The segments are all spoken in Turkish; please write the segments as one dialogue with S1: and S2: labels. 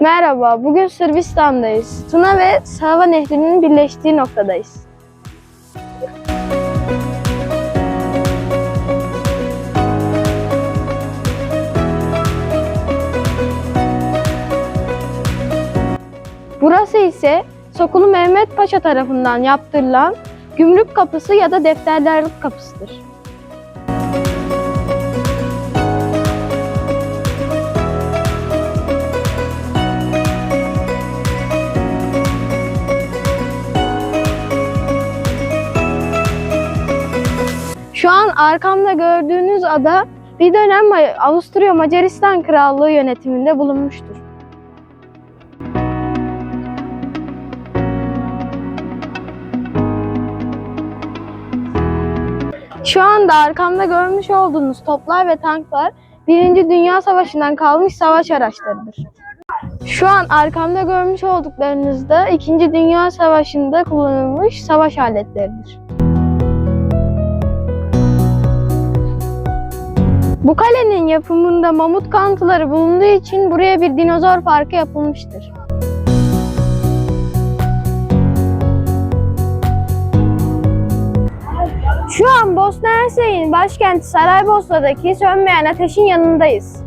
S1: Merhaba, bugün Sırbistan'dayız. Tuna ve Sava Nehri'nin birleştiği noktadayız. Burası ise Sokulu Mehmet Paşa tarafından yaptırılan gümrük kapısı ya da defterlerlik kapısıdır. Arkamda gördüğünüz ada bir dönem Avusturya Macaristan Krallığı yönetiminde bulunmuştur. Şu anda arkamda görmüş olduğunuz toplar ve tanklar Birinci Dünya Savaşı'ndan kalmış savaş araçlarıdır. Şu an arkamda görmüş olduklarınız da İkinci Dünya Savaşı'nda kullanılmış savaş aletleridir. Bu kalenin yapımında mamut kanıtları bulunduğu için buraya bir dinozor parkı yapılmıştır. Şu an Bosna Hersek'in başkenti Saraybosna'daki sönmeyen ateşin yanındayız.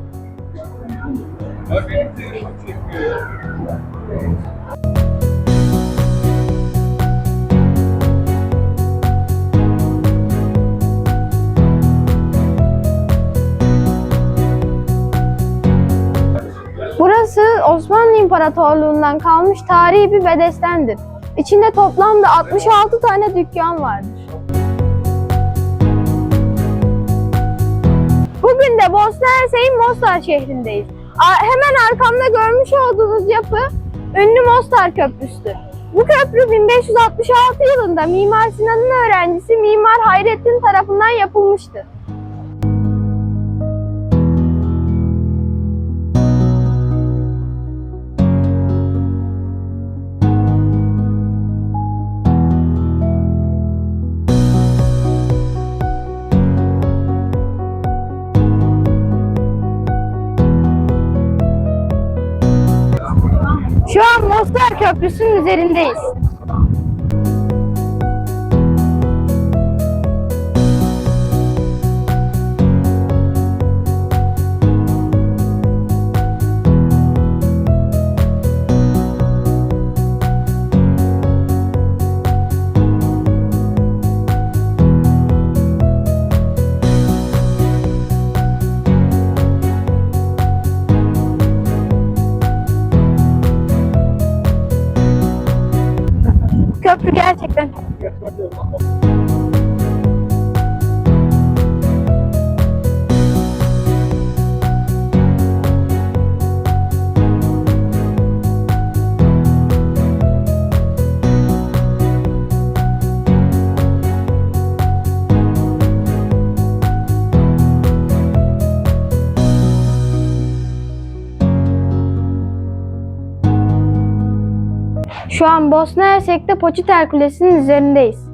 S1: Osmanlı İmparatorluğundan kalmış tarihi bir bedestendir. İçinde toplamda 66 tane dükkan vardır. Bugün de Bosna Hersek'in Mostar şehrindeyiz. Hemen arkamda görmüş olduğunuz yapı ünlü Mostar Köprüsü'dür. Bu köprü 1566 yılında Mimar Sinan'ın öğrencisi Mimar Hayrettin tarafından yapılmıştır. Şu an Mostar Köprüsü'nün üzerindeyiz. Köprü gerçekten Şu an Bosna Hersek'te Poçiter Kulesi'nin üzerindeyiz.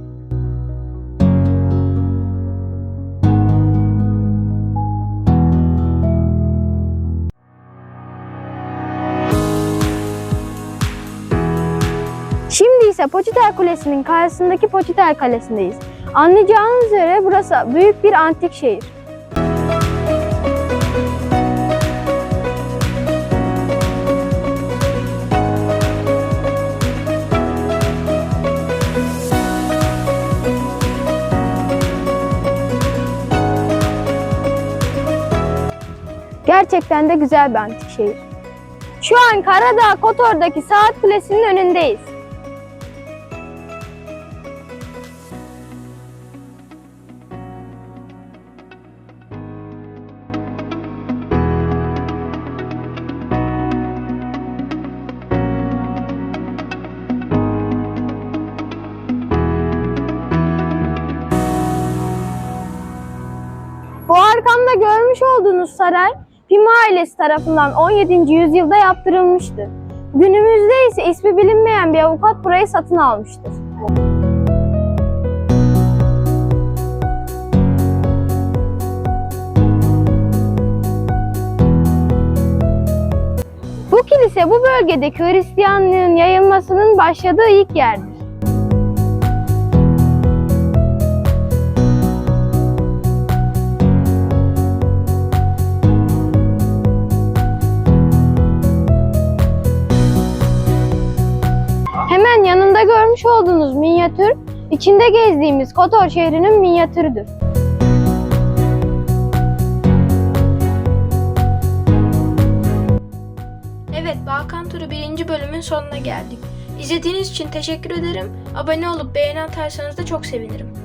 S1: Şimdi ise Poçiter Kulesi'nin karşısındaki Poçiter Kalesi'ndeyiz. Anlayacağınız üzere burası büyük bir antik şehir. Gerçekten de güzel bir antik şehir. Şu an Karadağ Kotor'daki saat kulesinin önündeyiz. Bu arkamda görmüş olduğunuz saray Pima ailesi tarafından 17. yüzyılda yaptırılmıştır. Günümüzde ise ismi bilinmeyen bir avukat burayı satın almıştır. Bu kilise bu bölgedeki Hristiyanlığın yayılmasının başladığı ilk yerdir. Görmüş olduğunuz minyatür, içinde gezdiğimiz Kotor şehrinin minyatürüdür.
S2: Evet, Balkan Turu 1. bölümün sonuna geldik. İzlediğiniz için teşekkür ederim. Abone olup beğeni atarsanız da çok sevinirim.